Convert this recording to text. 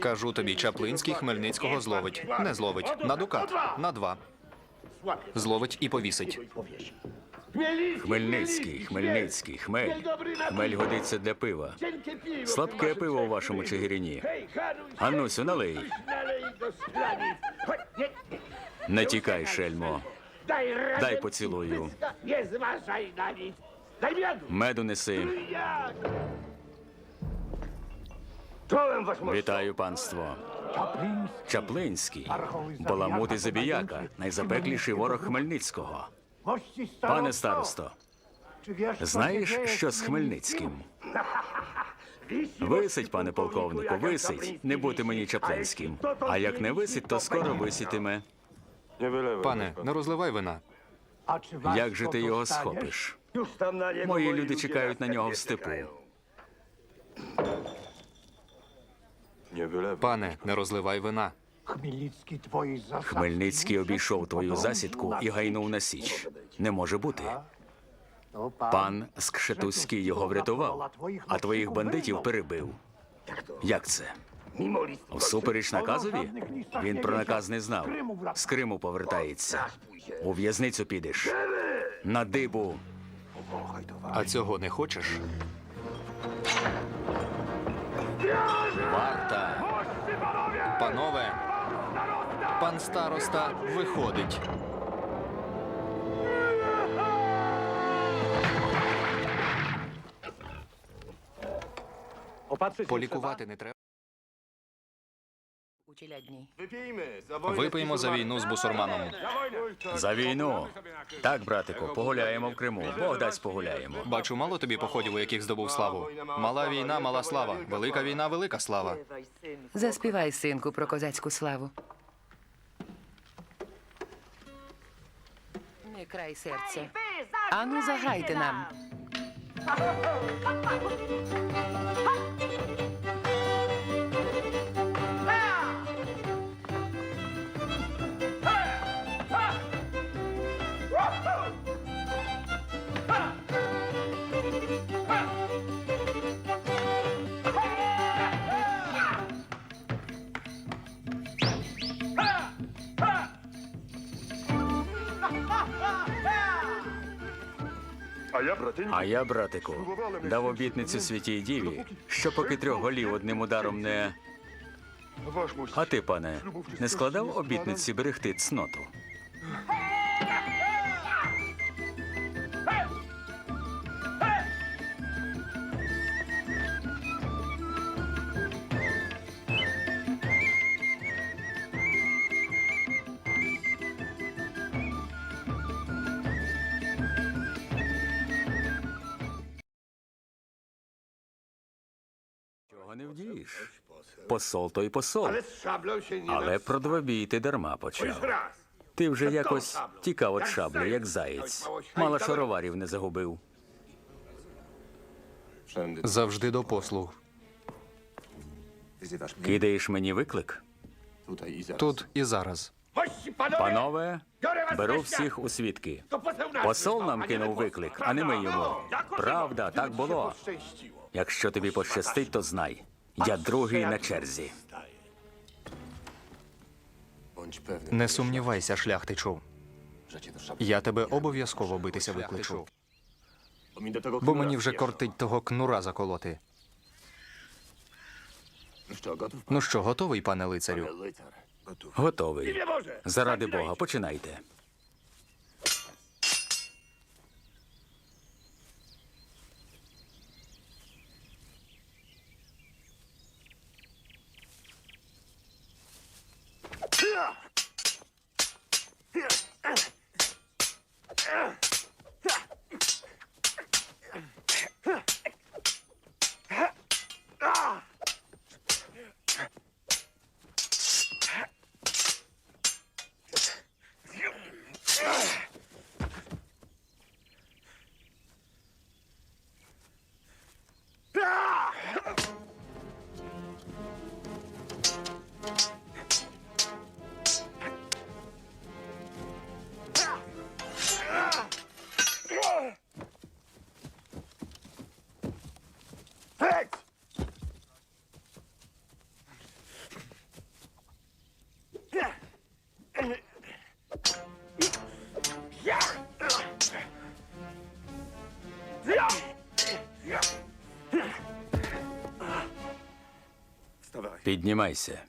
Кажу тобі, Чаплинський Хмельницького зловить. Не зловить. На дукат. На два. Зловить і повісить. Хмельницький, Хмельницький, хмель. Хмель годиться для пива. Слабке пиво у вашому чигирині. Анусю, налий. Не тікай, шельмо. Дай поцілую. Меду неси. Вітаю, панство. Чаплинський, баламут і забіяка, найзапекліший ворог Хмельницького. Пане старосто, знаєш, що з Хмельницьким? Висить, пане полковнику, висить. Не бути мені чаплинським. А як не висить, то скоро висітиме. Пане, не розливай вина. Як же ти його схопиш? Мої люди чекають на нього в степу. Пане, не розливай вина. Хмельницький обійшов твою засідку і гайнув на січ. Не може бути. Пан Скшетуський його врятував, а твоїх бандитів перебив. Як це? Всупереч наказові? Він про наказ не знав. З Криму повертається. У в'язницю підеш. На дибу. А цього не хочеш? Варта! Панове! Пан староста виходить. Полікувати не треба. Випиймо за війну з бусурманом. За війну. Так, братику, погуляємо в Криму. Бог дасть погуляємо. Бачу, мало тобі походів, у яких здобув славу. Мала війна, мала слава. Велика війна, велика слава. Заспівай, синку, про козацьку славу. Не край серця. Ану, заграйте нам. А я, братику, дав обітницю святій діві, що поки трьох голів одним ударом не. А ти, пане, не складав обітниці берегти цноту? Чого не вдієш? Посол то й посол. Але про двобій ти дарма почав. Ти вже якось тікав від шаблі, як заєць. Мало шароварів не загубив. Завжди до послуг. Кидаєш мені виклик? Тут і зараз. Панове, беру всіх у свідки. Посол нам кинув виклик, а не ми йому. Правда, так було. Якщо тобі пощастить, то знай. Я другий на черзі. Не сумнівайся, шляхтичу. Я тебе обов'язково битися викличу. Бо мені вже кортить того кнура заколоти. Ну що, готовий, пане лицарю? Готовий. Заради Бога, починайте. Sir. Піднімайся.